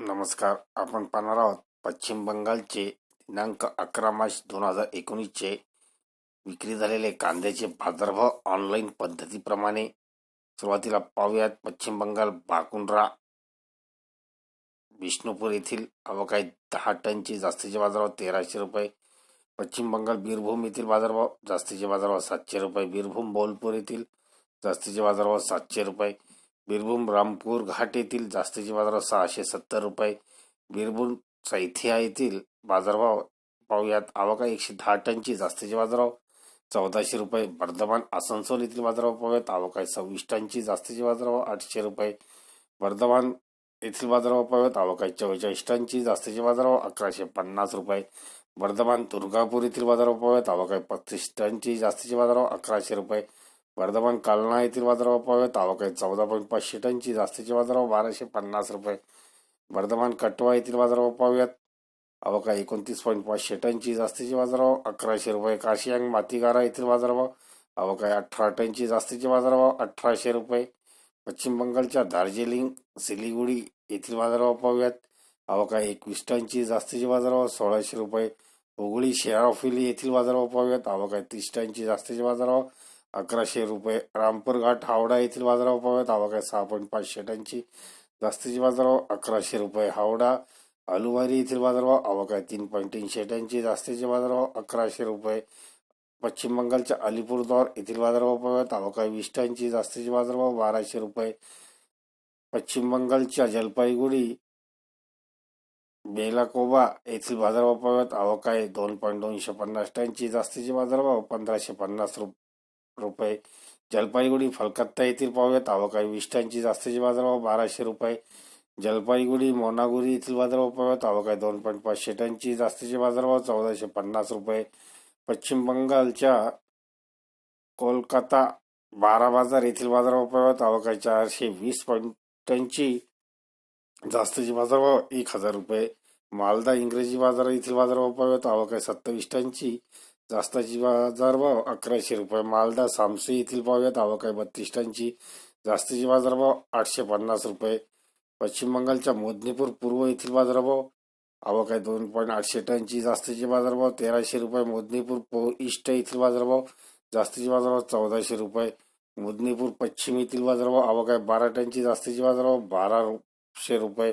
नमस्कार. आपण पाहणार आहोत पश्चिम बंगालचे दिनांक अकरा मार्च दोन हजार एकोणीसचे विक्री झालेले कांद्याचे बाजारभाव ऑनलाईन पद्धतीप्रमाणे सुरुवातीला पाहूयात. पश्चिम बंगाल बाकुंड्रा विष्णुपूर येथील अवकाळी दहा टनचे जास्तीचे बाजारभाव तेराशे रुपये. पश्चिम बंगाल बीरभूम येथील बाजारभाव जास्तीचे बाजारभाव सातशे रुपये. बीरभूम बोलपूर येथील जास्तीचे बाजारभाव सातशे रुपये. बीरभूम रामपूर घाट येथील जास्तीचे बाजारभाव सहाशे सत्तर रुपये. बिरभूम सैथिया येथील बाजारभाव पाहूयात आवका एकशे दहा टनची जास्तीचे बाजारभाव. चौदाशे रुपये वर्धमान आसनसोल येथील बाजारभाव पाहूयात आवका सव्वीस टनची जास्तीचे बाजारभाव आठशे रुपये. वर्धमान येथील बाजारभाव पाहूयात आवका चव्वेचाळीस टनची जास्तीचे बाजारभाव अकराशे पन्नास रुपये. वर्धमान दुर्गापूर येथील बाजारभाव पाहूयात आवका पस्तीस टनची जास्तीचे बाजारभाव अकराशे रुपये. वर्धमान कालना येथील बाजारभाव पाहूयात आवक चौदा पॉईंट पाचशे टनची जास्तीचे बाजारभाव बाराशे पन्नास रुपये. वर्धमान कटवा येथील बाजारभाव पाहूयात अवका एकोणतीस पॉईंट पाचशे टनची जास्तीचे बाजारभाव अकराशे रुपये. काशियांग मातीगारा येथील बाजारभाव. आवक अठरा टनची जास्तीचे बाजारभाव अठराशे रुपये. पश्चिम बंगालच्या दार्जिलिंग सिलिगुडी येथील बाजारभाव पाहूयात आवक एकवीस टनची जास्तीचे बाजारभाव सोळाशे रुपये. हुगळी शेराफिली येथील बाजारभाव पाहूयात आवक आहे. तीस टनची जास्तीचे बाजारभाव अकराशे रुपये. रामपूर घाट हावडा येथील बाजारभाव पाहूयात आवक आहे सहा पॉईंट पाचशे टनची जास्तीचे बाजारभाव अकराशे रुपये. हावडा अलुवारी येथील बाजारभाव आवक आहे तीन पॉईंट तीनशे टनची जास्तीचे बाजारभाव अकराशे रुपये. पश्चिम बंगालच्या अलिपूरद्वार येथील बाजारभाव पाहूयात आवक आहे वीस टनची जास्तीचे बाजारभाव बाराशे रुपये. पश्चिम बंगालच्या जलपाईगुडी बेलाकोबा येथील बाजारभाव पाहूयात आवक आहे दोन पॉईंट दोनशे पन्नास टनची जास्तीचे बाजारभाव पंधराशे पन्नास रुपये रुपये. जलपाईगुडी फलकत्ता येथील पाहूयात आवक आहे. वीस जास्तीचे बाजारभाव बाराशे रुपये. जलपाईगुडी मोनागुरी येथील बाजारभाव पाहूयात आवक आहे. दोन पॉईंट पाचशे टनची जास्तीचे बाजारभाव चौदाशे पन्नास रुपये. पश्चिम बंगालच्या कोलकाता बारा बाजार येथील बाजारभाव पाहूयात आवक आहे. चारशे वीस पॉईंट टनची जास्तीचे बाजारभाव एक हजार रुपये. मालदा इंग्रजी बाजार येथील बाजारभाव पाहूयात आवक आहे. सत्तावीस टनची जास्ताची बाजारभाव अकराशे रुपये. मालदा सामसे येथील पाहूयात आवक आहे बत्तीस टनची जास्तीचे बाजारभाव आठशे पन्नास रुपये. पश्चिम बंगालच्या मोदनीपूर पूर्व येथील बाजारभाव आवक आहे दोन पॉईंट आठशे टनची जास्तीचे बाजारभाव तेराशे रुपये. मोदनीपूर ईस्ट येथील बाजारभाव जास्तीचे बाजारभाव चौदाशे रुपये. मोदनीपूर पश्चिम येथील बाजारभाव आवक आहे बारा टनची जास्तीचे बाजारभाव बाराशे रुपये.